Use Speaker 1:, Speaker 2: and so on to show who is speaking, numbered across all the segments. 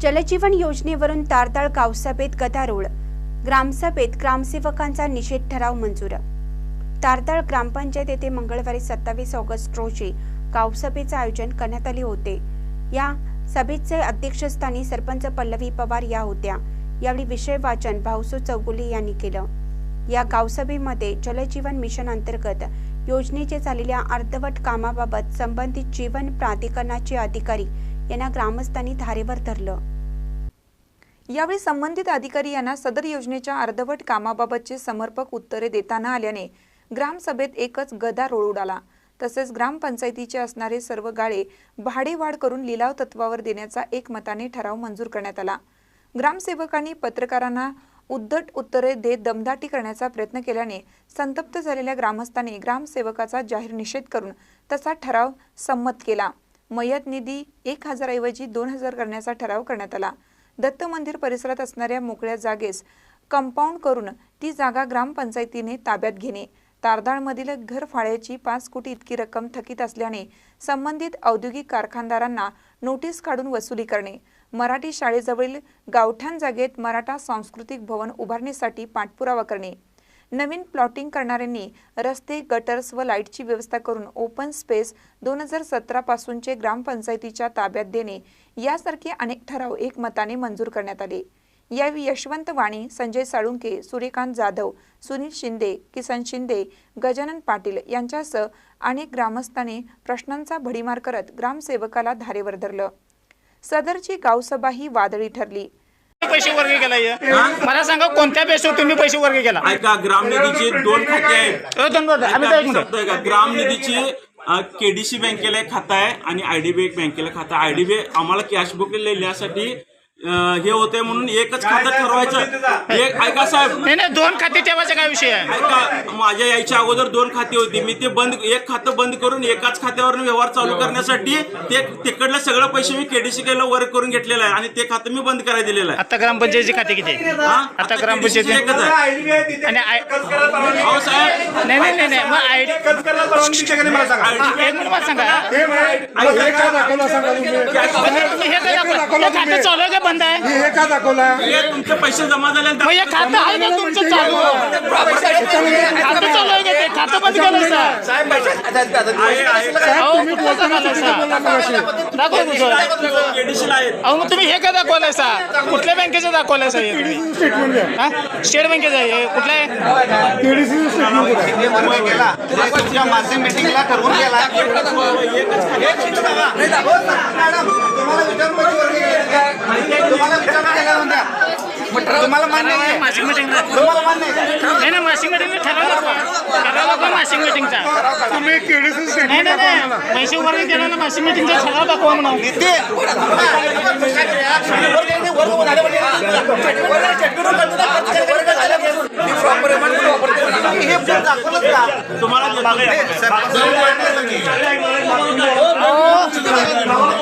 Speaker 1: जलजीवन योजनेवरून तारदाळ गावसभेत गदारोळ. ग्रामसभेत ग्रामसेवकांचा निषेध ठराव मंजूर. तारताळ ग्रामपंचायत येथे मंगळवारी सत्तावीस ऑगस्ट रोजी गावसभेचे आयोजन करण्यात आले होते. या सभेचे अध्यक्षस्थानी सरपंच पल्लवी पवार या होत्या. यावेळी विषय वाचन भाऊसू चौगुले यांनी केलं. या गावसभेमध्ये जलजीवन मिशन अंतर्गत योजनेचे झालेल्या अर्धवट कामाबाबत संबंधित जीवन प्राधिकरणाचे अधिकारी यांना ग्रामस्थांनी धारेवर धरलं.
Speaker 2: यावेळी संबंधित अधिकारी यांना सदर योजनेच्या अर्धवट कामाबाबतचे समर्पक उत्तरे देताना आल्याने ग्रामसभेत एकच गदा रोळ उडाला. तसेच ग्रामपंचायतीचे असणारे सर्व गाळे भाडेवाढ करून लिलाव तत्वावर देण्याचा एकमताने ठराव मंजूर करण्यात आला. ग्रामसेवकांनी पत्रकारांना उद्धट उत्तरे देत दमदाटी करण्याचा प्रयत्न केल्याने संतप्त झालेल्या ग्रामस्थांनी ग्रामसेवकाचा जाहीर निषेध करून तसा ठराव संमत केला. मयत निधी एक हजारऐवजी दोन हजार करण्याचा ठराव करण्यात आला. दत्त मंदिर परिसरात असणाऱ्या मोकळ्या जागेस कंपाऊंड करून ती जागा ग्रामपंचायतीने ताब्यात घेणे. तारदाळमधील घर फाळ्याची पाच कोटी इतकी रक्कम थकीत असल्याने संबंधित औद्योगिक कारखानदारांना नोटीस काढून वसुली करणे. मराठी शाळेजवळील गावठाण जागेत मराठा सांस्कृतिक भवन उभारण्यासाठी पाठपुरावा करणे. नवीन प्लॉटिंग करणाऱ्यांनी रस्ते गटर्स व लाईटची व्यवस्था करून ओपन स्पेस दोन हजार सतरापासूनचे ग्रामपंचायतीच्या ताब्यात देणे यासारखे अनेक ठराव एकमताने मंजूर करण्यात आले. यावेळी यशवंत वाणी संजय साळुंके सूर्यकांत जाधव सुनील शिंदे किसन शिंदे गजानन पाटील यांच्यासह अनेक ग्रामस्थांनी प्रश्नांचा भडीमार करत ग्रामसेवकाला धारेवर धरलं. सदरची गावसभा ही वादळी ठरली.
Speaker 3: पैसे वर्ग केला? मला सांगा कोणत्या बेसवर तुम्ही पैसे वर्ग केला?
Speaker 4: ऐका ग्रामनिधीचे दोन खाते आहेत.
Speaker 3: अ, दोन मिनिटं, आम्ही
Speaker 4: ऐका,
Speaker 3: तर एक
Speaker 4: मी
Speaker 3: मिनिट.
Speaker 4: सांगतोय का? ग्रामनिधीची केडीसी बँकेला एक खातं आहे आणि आयडीबीआय बँकेला खातं आयडीबीआय आम्हाला कॅशबुक लिहिण्यासाठी अं, हे होते म्हणून एकच खातं ठरवायचं. एक ऐका साहेब.
Speaker 3: नाही नाही दोन खाते ठेवायचा काय विषय आहे?
Speaker 4: ऐका माझ्या यायच्या अगोदर दोन खाती होती. मी ते बंद एक खातं बंद करून एकाच खात्यावर व्यवहार चालू करण्यासाठी ते तिकडलं सगळं पैसे मी केडीसी केला वर्क करून घेतलेलं आहे आणि ते खातं मी बंद करायला दिलेलं आहे.
Speaker 3: आता ग्रामपंचायतचे खाते किती आहे?
Speaker 4: हा?
Speaker 3: आता ग्रामपंचायत
Speaker 4: KDC एकच आहे.
Speaker 3: आणि आय-
Speaker 4: अहो साहेब.
Speaker 3: नाही नाही नाही नाही मग आयडी एक मिनिट मला सांगा. तुम्ही हे काय दाखवलं? हे खातं चालू आहे का बंद? आहे
Speaker 5: हे का दाखवला
Speaker 4: हे तुमचे पैसे जमा झाले
Speaker 3: मग हे खातं आहे का तुमचं चालू खातं चालू आहे का ते खातं बंद केलं सर अहो कुठलं झालं सर दाखवा तुझं
Speaker 4: केडीसीला आहेत
Speaker 3: अहो मग तुम्ही हे काय दाखवलंय सा कुठल्या बँकेचं दाखवलंय सा हे तुम्ही?
Speaker 5: स्टेटमेंट द्या
Speaker 3: हा? स्टेट बँकेचं आहे हे. कुठलं आहे
Speaker 5: केडीसी स्टेटमेंट द्या
Speaker 6: तुम्हाला मान्य आहे.
Speaker 3: मासिक मीटिंग
Speaker 6: तुम्हाला मान्य आहे.
Speaker 3: नाही नाही मासिक मीटिंग ठरवलं का ठरवलं का मासिक मीटिंगचा
Speaker 5: तुम्ही केडीसी
Speaker 3: नाही नाही नाही. पैसे वर्ग केला ना मासिक मीटिंगचा ठराव दाखवा म्हणून
Speaker 6: ते हे
Speaker 4: तुम्हाला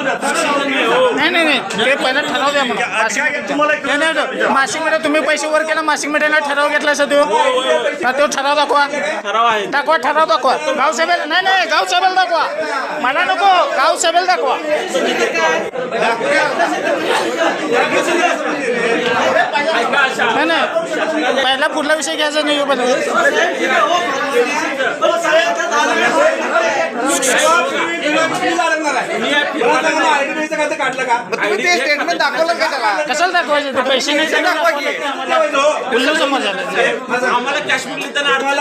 Speaker 3: नाही नाही नाही. ते पहिला ठराव द्या म्हणून. मासिक नाही नाही नाही. मासिक मीटिंग तुम्ही पैसे वर केला मासिक मीटिंगला ठराव घेतला सर तो. हा, तो ठराव दाखवा.
Speaker 4: ठराव आहे.
Speaker 3: दाखवा ठराव दाखवा. गाव सभेला नाही नाही गाव सभेला दाखवा. मला नको गाव सभेला दाखवा नाही पुढला विषय घ्यायचा नाही पण
Speaker 6: तुम्ही ते स्टेटमेंट दाखवलं का त्याला?
Speaker 3: कशाला दाखवायचं ते पैसे? नाही
Speaker 6: ते दाखवा की.
Speaker 3: उल्लू समज झालं
Speaker 4: आम्हाला कॅशबुक लिहिताना अडचण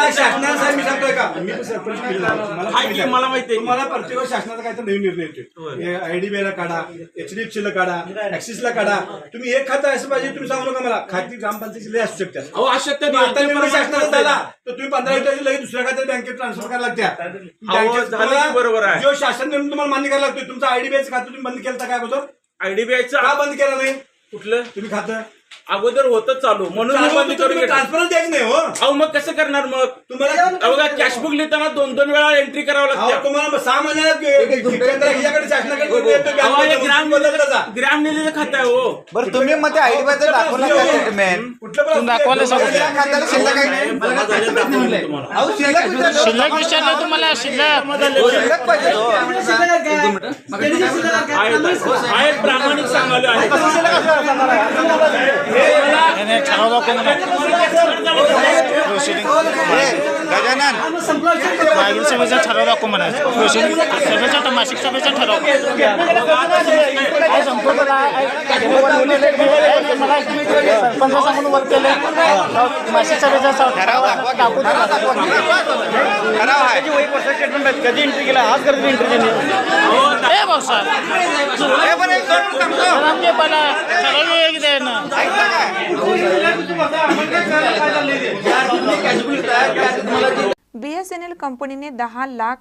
Speaker 4: आहे की? मला माहिती आहे.
Speaker 7: तुम्हाला प्रत्येक वेळेस शासनाचा काय तर नवीन निर्णय येतो आयडीबीआयला काढा एचडीएफसीला काढा ऍक्सिसला काढा. तुम्ही एक खातं असं पाहिजे तुम्ही सांगू नका मला. खाती ग्रामपंचायतीची लय असू शकतात.
Speaker 4: अहो आवश्यकता
Speaker 7: तुम्ही आता निर्णय
Speaker 4: नाही.
Speaker 7: शासनाचा झाला तर तुम्ही पंधरा दिवसाची लगेच दुसऱ्या खात्यात बँकेत ट्रान्सफर करायला लागत्या. बँकेत
Speaker 4: झालं की
Speaker 7: तुम्हाला
Speaker 4: बरोबर आहे.
Speaker 7: जो शासन निर्णय तुम्हाला मान्य करायला लागतोय तुमचं आयडीबीआयचं खातं तुम्ही बंद केलं काय अगोदर?
Speaker 4: आयडीबीआयचं
Speaker 7: का बंद केलं नाही?
Speaker 4: कुठलं?
Speaker 7: तुम्ही खातं?
Speaker 4: अगोदर होतं चालू. म्हणून मी बंद करून घेतलं.
Speaker 7: ट्रान्सफर द्यायचं नाही हो.
Speaker 4: अहो मग कसं करणार मग?
Speaker 7: तुम्हाला
Speaker 4: अहो बघा कॅशबुक लिहिताना दोन दोन वेळा एंट्री करावं
Speaker 7: अहो,
Speaker 4: लागते.
Speaker 7: तुम्हाला सहा महिन्याला शासनाकडे
Speaker 4: अहो, हे
Speaker 7: मध्ये
Speaker 4: ग्राम
Speaker 7: जा.
Speaker 4: ग्राम निधीचं खातं आहे हो.
Speaker 6: बरं तुम्ही मग ते आयडी बद्दल दाखवला का स्टेटमेंट
Speaker 7: कुठलं पण
Speaker 3: दाखवायला
Speaker 7: असू दे.
Speaker 3: सांगू.
Speaker 6: या खात्याला शिल्लक आहे? नाही
Speaker 4: जमा झाले दाखवतो तुम्हाला
Speaker 6: अहो शिल्लक विचारलं.
Speaker 3: शिल्लक विचारलं तुम्हाला शिल्लक.
Speaker 6: शिल्लक पाहिजे. हो.
Speaker 4: आहेत आहेत प्रामाणिक सांगाले
Speaker 6: हे, गजानन
Speaker 3: मागील सभेचा ठराव दाखव म्हणायचं. सभेचा मासिक सभेचा ठराव. सरपंच सांगून वर केले मासिक सभेचा
Speaker 6: ठराव दाखवा की. ठराव आहे.
Speaker 3: ए भाऊसाहेब
Speaker 6: हे पण एक दोन सांगतो.
Speaker 3: आमचे पहिला ठराव एक दे ना
Speaker 6: ऐकलं काय?
Speaker 2: बीएसएनएल कंपनीने दहा लाख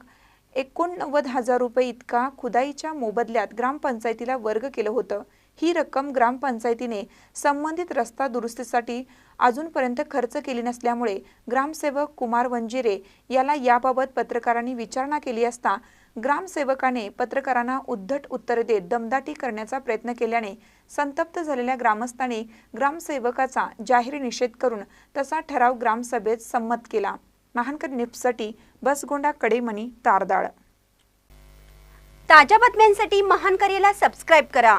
Speaker 2: एकोणनव्वद हजार रुपये इतका खुदाईच्या मोबदल्यात ग्रामपंचायतीला वर्ग केलं होतं. ही रक्कम ग्रामपंचायतीने संबंधित रस्ता दुरुस्तीसाठी अजूनपर्यंत खर्च केली नसल्यामुळे ग्रामसेवक कुमार वंजिरे याला याबाबत पत्रकारांनी विचारणा केली असता ग्रामसेवकाने पत्रकारांना उद्धट उत्तरे देत दमदाटी करण्याचा प्रयत्न केल्याने संतप्त झालेल्या ग्रामस्थांनी ग्रामसेवकाचा जाहीर निषेध करून तसा ठराव ग्रामसभेत संमत केला. महानकर निप्ससाठी बसगोंडा कडेमणी तारदाळ.
Speaker 1: ताज्या बातम्यांसाठी महान करेला सबस्क्राईब करा.